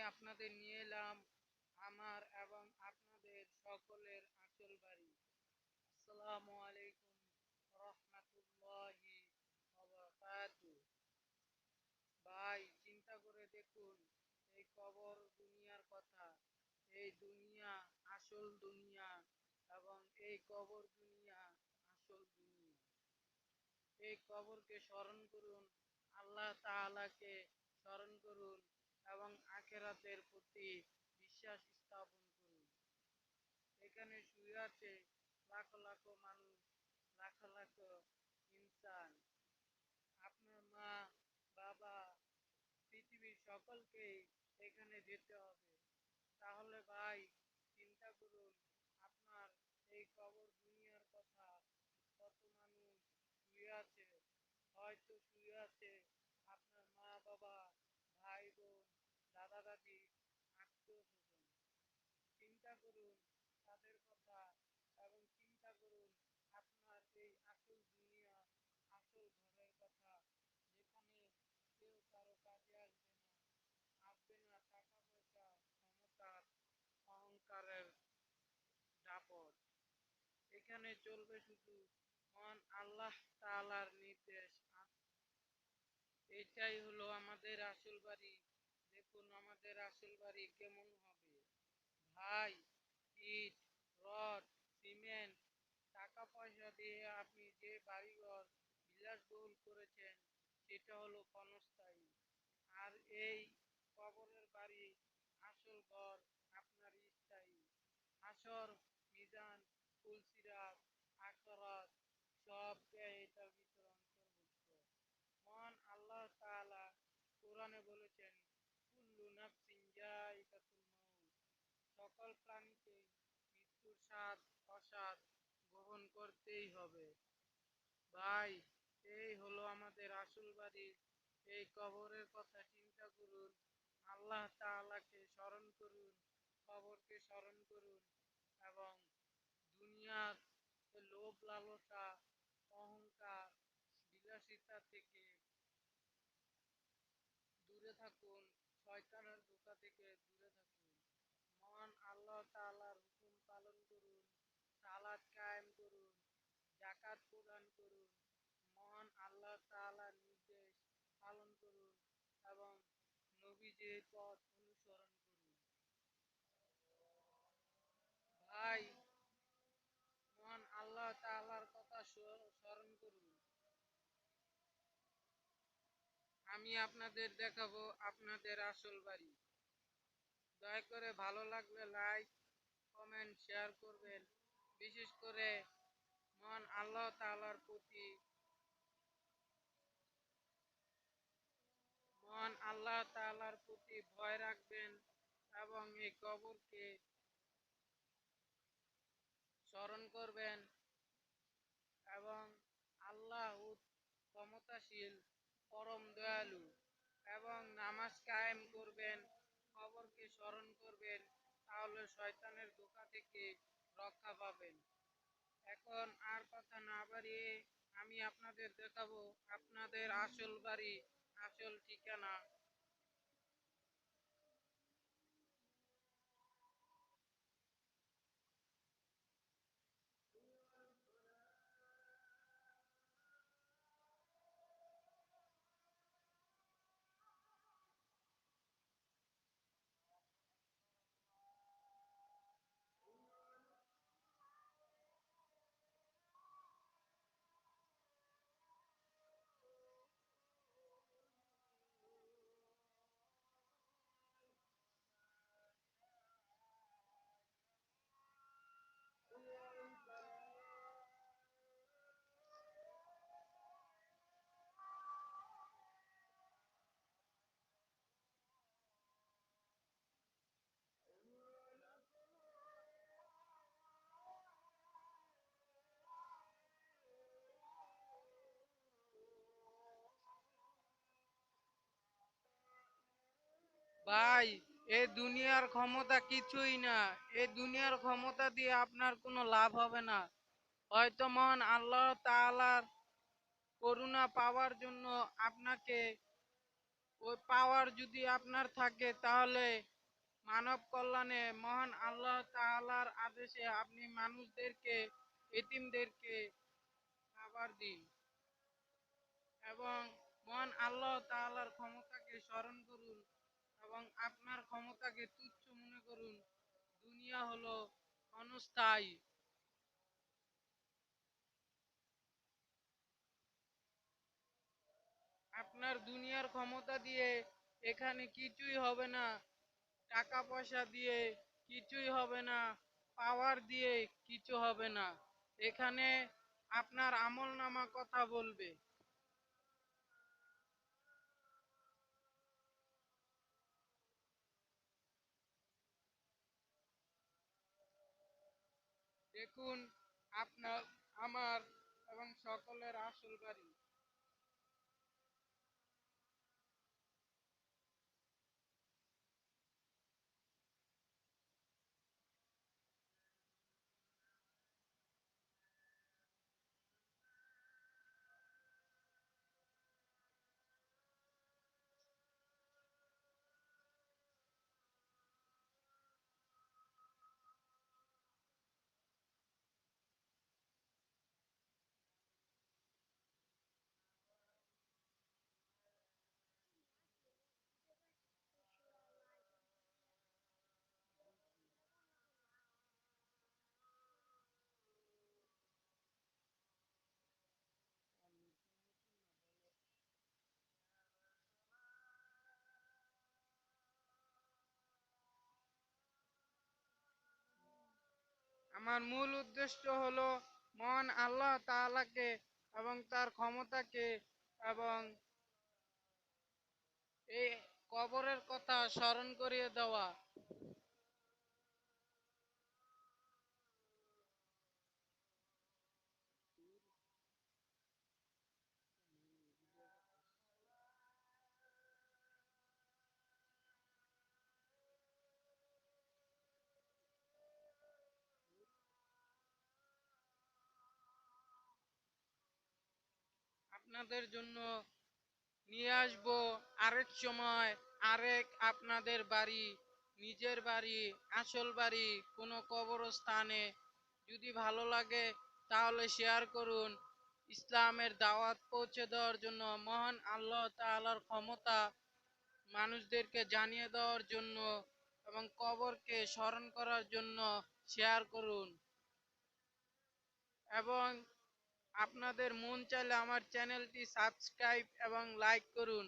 আপনাদের নিয়ে এলাম আমার এবং আপনাদের সকলের আসল বাড়ি। আসসালামু আলাইকুম রহমতুল্লাহি ভাই, চিন্তা করে দেখুন, এই কবর দুনিয়ার কথা। এই দুনিয়া আসল দুনিয়া এবং এই কবর দুনিয়া আসল দুনিয়া। এই কবরকে স্মরণ করুন, আল্লাহ তাআলাকে স্মরণ করুন এবং আখেরাতের প্রতি বিশ্বাস স্থাপন করুন। এখানে শুয়ে আছে লাখ লাখ মানুষ, লাখ লাখ ইনসান। আপনার মা, বাবা, পৃথিবীর সকলকে এখানে যেতে হবে। তাহলে ভাই, চিন্তা করুন, আপনার এই কবর দুনিয়ার কথা। কত মানুষ শুয়ে আছে, হয়তো শুয়ে আছে আপনার মা বাবা ভাই বোন দাদা দাদি আত্মীয় স্বজন চিন্তা করুন, তাদের কথা এবং চিন্তা করুন। আপনার এই আসল দুনিয়া, আসল ঘরের কথা, যেখানে কেউ কারও কাজে আসবে না আসবে না টাকা পয়সা ক্ষমতার অহংকারের দাপট। এখানে চলবে শুধু মহান আল্লাহ তাআলার নির্দেশ। এটাই হলো আমাদের আসল বাড়ি। দেখুন আমাদের আসল বাড়ি কেমন হবে। ভাই ইট, রড, সিমেন্ট টাকা পয়সা দিয়ে আপনি যে বাড়িঘর বিলাসবহুল করেছেন, সেটা হলো ক্ষণস্থায়ী। আর এই কবরের বাড়ি, আসল ঘর আপনার স্থায়ী। আসর, মিজান ফুলসিরাত আখরাত, সব এটার ভিতরে অন্তর্ভুক্ত। মহান আল্লাহ কোরআনে বলেছেন, কুল্লু নাফসিন জাইকাতুল মাউত। সকল প্রাণীকে মৃত্যুর স্বাদ অস্বাদ গ্রহণ করতেই হবে। ভাই, এই হলো আমাদের আসল বাড়ি। এই কবরের কথা চিন্তা করুন। আল্লাহ তাআলাকে স্মরণ করুন, কবরকে স্মরণ করুন এবং দুনিয়ার লোভ লালসা, অহংকার, বিলাসিতা থেকে দূরে থাকুন, শয়তানের ধোকা থেকে দূরে থাকুন মহান আল্লাহ তাআলার হুকুম পালন করুন সালাত কায়েম করুন জাকাত প্রদান করুন, মহান আল্লাহ তাআলার নির্দেশ পালন করুন এবং নবীজির পথ অনুসরণ করুন। ভাই, মহান আল্লাহ তাআলার কথা স্মরণ করুন। আমি আপনাদের দেখাবো আপনাদের আসল বাড়ি। দয়া করে ভালো লাগলে লাইক কমেন্ট শেয়ার করবেন। বিশেষ করে মহান আল্লাহ তাআলার প্রতি মহান আল্লাহ তাআলার প্রতি ভয় রাখবেন এবং এই কবরকে স্মরণ করবেন এবং আল্লাহ ক্ষমতাশীল, পরম দয়ালু এবং নামাজ কায়েম করবেন, কবরকে স্মরণ করবেন, তাহলে শয়তানের ধোকা থেকে রক্ষা পাবেন। এখন আর কথা না বাড়িয়ে আমি আপনাদের দেখাবো আপনাদের আসল বাড়ি, আসল ঠিকানা। ভাই এই দুনিয়ার ক্ষমতা কিছুই না। এই দুনিয়ার ক্ষমতা দিয়ে আপনার কোনো লাভ হবে না। হয়তো মহান আল্লাহ তাআলার করুণা পাওয়ার জন্য আপনাকে ওই পাওয়ার যদি আপনার থাকে, তাহলে মানব কল্যাণে মহান আল্লাহ তাআলার আদেশে আপনি মানুষদেরকে এতিমদেরকে খাবার দিন এবং মহান আল্লাহ তাআলার ক্ষমতাকে স্মরণ করুন। এবং আপনার ক্ষমতাকে তুচ্ছ মনে করুন, দুনিয়া হলো অনস্থায়ী আপনার দুনিয়ার ক্ষমতা দিয়ে এখানে কিছুই হবে না। টাকা পয়সা দিয়ে কিছুই হবে না। পাওয়ার দিয়ে কিছু হবে না। এখানে আপনার আমল নামা কথা বলবে। দেখুন আপনার আমার এবং সকলের আসল বাড়ি। আমার মূল উদ্দেশ্য হলো মন আল্লাহ তাআলাকে এবং তার ক্ষমতাকে এবং এই কবরের কথা স্মরণ করিয়ে দেওয়া। আপনাদের জন্য নিয়ে আসব আরেক সময়, আরেক আপনাদের বাড়ি, নিজের বাড়ি, আসল বাড়ি, কোনো কবরস্থানে। যদি ভালো লাগে তাহলে শেয়ার করুন। ইসলামের দাওয়াত পৌঁছে দেওয়ার জন্য, মহান আল্লাহ তাআলার ক্ষমতা মানুষদেরকে জানিয়ে দেওয়ার জন্য এবং কবরকে স্মরণ করার জন্য শেয়ার করুন। এবং আপনাদের মন চাইলে আমার চ্যানেলটি সাবস্ক্রাইব এবং লাইক করুন।